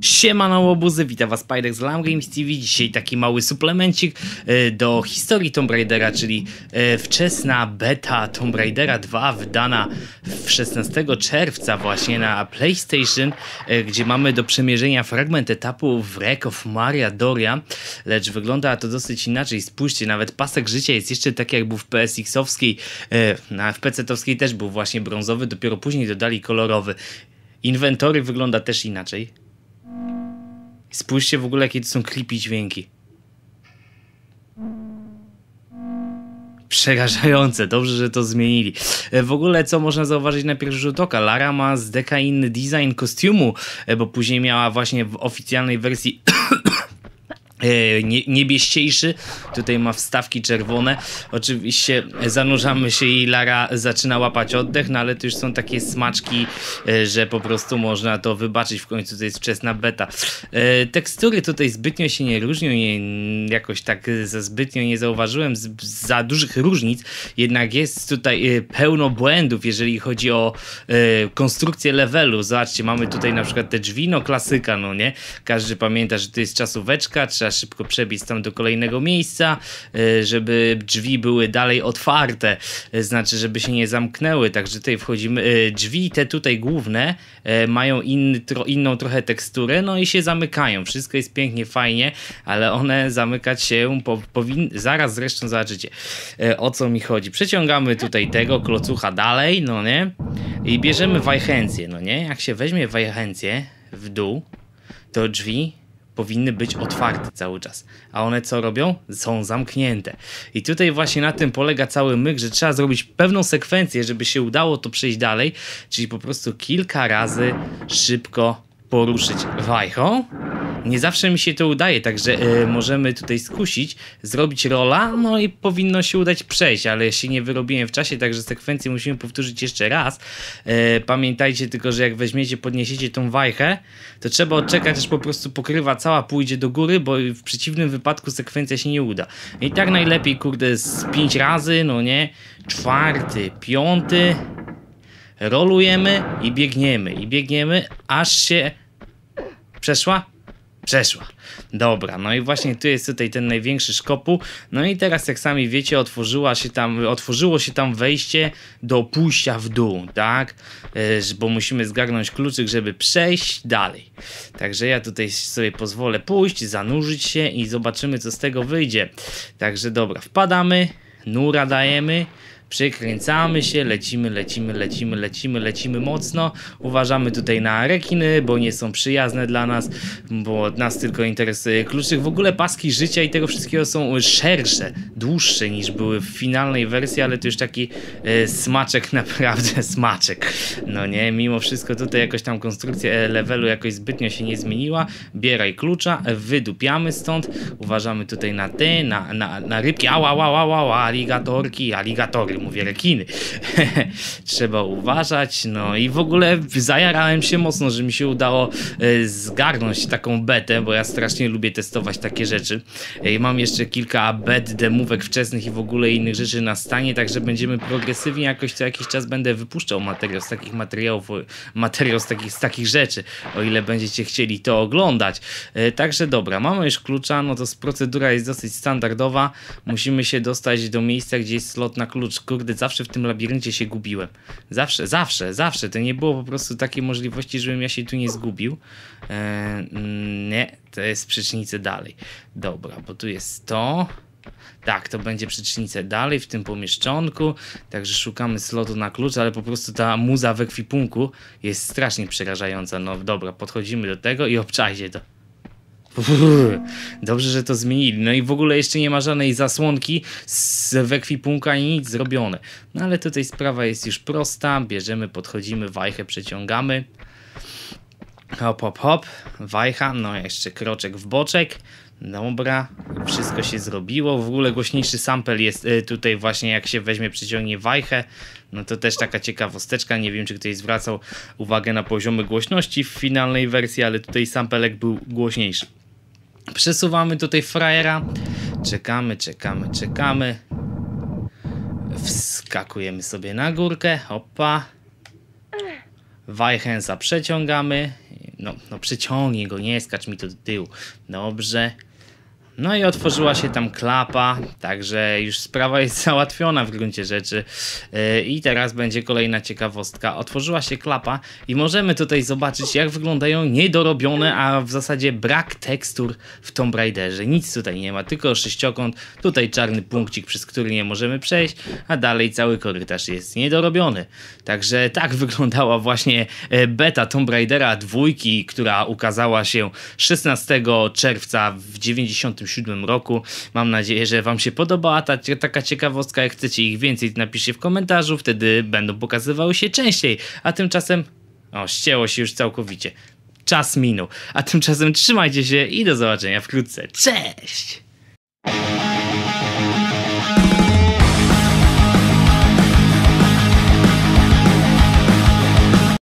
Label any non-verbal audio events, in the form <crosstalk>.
Siemano łobuzy, witam was Spider z Lam Games TV. Dzisiaj taki mały suplemencik e, do historii Tomb Raidera, czyli e, wczesna beta Tomb Raidera 2 wydana w 16 czerwca właśnie na PlayStation, e, gdzie mamy do przemierzenia fragment etapu Wreck of Maria Doria, lecz wygląda to dosyć inaczej. Spójrzcie, nawet pasek życia jest jeszcze tak jak był w PSX-owskiej, a w PC-owskiej też był właśnie brązowy, dopiero później dodali kolorowy. Inwentory wygląda też inaczej. Spójrzcie w ogóle, jakie to są creepy dźwięki. Przerażające, dobrze, że to zmienili. E, w ogóle, co można zauważyć na pierwszy rzut oka? Lara ma zdeka inny design kostiumu, e, bo później miała właśnie w oficjalnej wersji nie, niebieściejszy, tutaj ma wstawki czerwone. Oczywiście zanurzamy się i Lara zaczyna łapać oddech, no ale to już są takie smaczki, e, że po prostu można to wybaczyć. W końcu to jest wczesna beta. E, tekstury tutaj zbytnio się nie różnią, nie, jakoś tak za zbytnio nie zauważyłem z, za dużych różnic, jednak jest tutaj pełno błędów, jeżeli chodzi o konstrukcję levelu. Zobaczcie, mamy tutaj na przykład te drzwi, no klasyka, no nie? Każdy pamięta, że to jest czasóweczka, trzeba szybko przebiec tam do kolejnego miejsca, e, żeby drzwi były dalej otwarte, e, znaczy, żeby się nie zamknęły. Także tutaj wchodzimy. E, drzwi te tutaj główne mają tro, inną trochę teksturę, no i się zamykają. Wszystko jest pięknie, fajnie, ale one zamykać się po, powinny. Zaraz zresztą zobaczycie o co mi chodzi. Przeciągamy tutaj tego klocucha dalej, no nie? I bierzemy wajchencję, no nie? Jak się weźmie wajchencję w dół, to drzwi powinny być otwarte cały czas. A one co robią? Są zamknięte. I tutaj właśnie na tym polega cały myk, że trzeba zrobić pewną sekwencję, żeby się udało to przejść dalej, czyli po prostu kilka razy szybko poruszyć wajchą nie zawsze mi się to udaje, także y, możemy tutaj skusić, zrobić rola, no i powinno się udać przejść, ale się nie wyrobiłem w czasie, także sekwencję musimy powtórzyć jeszcze raz. Y, pamiętajcie tylko, że jak weźmiecie, podniesiecie tą wajchę, to trzeba odczekać, aż po prostu pokrywa cała pójdzie do góry, bo w przeciwnym wypadku sekwencja się nie uda. I tak najlepiej, kurde, z pięć razy, no nie? Czwarty, piąty, rolujemy i biegniemy, i biegniemy, aż się przeszła? Przeszła. Dobra, no i właśnie tu jest tutaj ten największy szkopu. No i teraz jak sami wiecie, otworzyła się tam, otworzyło się tam wejście do pójścia w dół, tak? E, bo musimy zgarnąć kluczyk, żeby przejść dalej. Także ja tutaj sobie pozwolę pójść, zanurzyć się i zobaczymy co z tego wyjdzie. Także dobra, wpadamy, nura dajemy Przykręcamy się, lecimy, lecimy, lecimy, lecimy, lecimy mocno. Uważamy tutaj na rekiny, bo nie są przyjazne dla nas, bo nas tylko interesuje kluczyk. W ogóle paski życia i tego wszystkiego są szersze, dłuższe niż były w finalnej wersji, ale to już taki e, smaczek, <laughs> naprawdę smaczek. No nie, mimo wszystko tutaj jakoś tam konstrukcja e, levelu jakoś zbytnio się nie zmieniła. Bieraj klucza, wydupiamy stąd. Uważamy tutaj na te, na, na, na rybki. Ała, ała, ała, ała, aligatorki, aligatory mówię rekiny. <laughs> Trzeba uważać. No i w ogóle zajarałem się mocno, że mi się udało e, zgarnąć taką betę, bo ja strasznie lubię testować takie rzeczy. I mam jeszcze kilka bet, demówek wczesnych i w ogóle innych rzeczy na stanie, także będziemy progresywnie jakoś co jakiś czas będę wypuszczał materiał z takich materiałów, materiał z takich, z takich rzeczy, o ile będziecie chcieli to oglądać. E, także dobra, mamy już klucza, no to procedura jest dosyć standardowa. Musimy się dostać do miejsca, gdzie jest slot na klucz kurde, zawsze w tym labiryncie się gubiłem. Zawsze, zawsze, zawsze. To nie było po prostu takiej możliwości, żebym ja się tu nie zgubił. Eee, nie, to jest przecznicę dalej. Dobra, bo tu jest to. Tak, to będzie przecznicę dalej w tym pomieszczonku. Także szukamy slotu na klucz, ale po prostu ta muza w ekwipunku jest strasznie przerażająca. No dobra, podchodzimy do tego i obczajcie to. <laughs> Dobrze, że to zmienili. No i w ogóle jeszcze nie ma żadnej zasłonki z ekwipunku ani nic zrobione. No ale tutaj sprawa jest już prosta. Bierzemy, podchodzimy, wajchę przeciągamy. Hop, hop, hop. Wajcha, no jeszcze kroczek w boczek. Dobra, wszystko się zrobiło. W ogóle głośniejszy sample jest y, tutaj właśnie jak się weźmie, przyciągnie wajchę. No to też taka ciekawosteczka. Nie wiem, czy ktoś zwracał uwagę na poziomy głośności w finalnej wersji, ale tutaj sampelek był głośniejszy. Przesuwamy tutaj frajera. Czekamy, czekamy, czekamy. Wskakujemy sobie na górkę. Opa. Weihensa przeciągamy. No, no przeciągnij go, nie skacz mi to do tyłu. Dobrze. No i otworzyła się tam klapa, także już sprawa jest <laughs> załatwiona w gruncie rzeczy. Yy, I teraz będzie kolejna ciekawostka. Otworzyła się klapa i możemy tutaj zobaczyć, jak wyglądają niedorobione, a w zasadzie brak tekstur w Tomb Raiderze. Nic tutaj nie ma, tylko sześciokąt, tutaj czarny punkcik, przez który nie możemy przejść, a dalej cały korytarz jest niedorobiony. Także tak <laughs> wyglądała właśnie e, beta Tomb Raidera dwójki, która ukazała się 16 czerwca w 90 2007 roku. Mam nadzieję, że Wam się podobała ta, taka ciekawostka. Jak chcecie ich więcej, napiszcie w komentarzu, wtedy będą pokazywały się częściej. A tymczasem. O, ścięło się już całkowicie. Czas minął. A tymczasem trzymajcie się i do zobaczenia wkrótce. Cześć!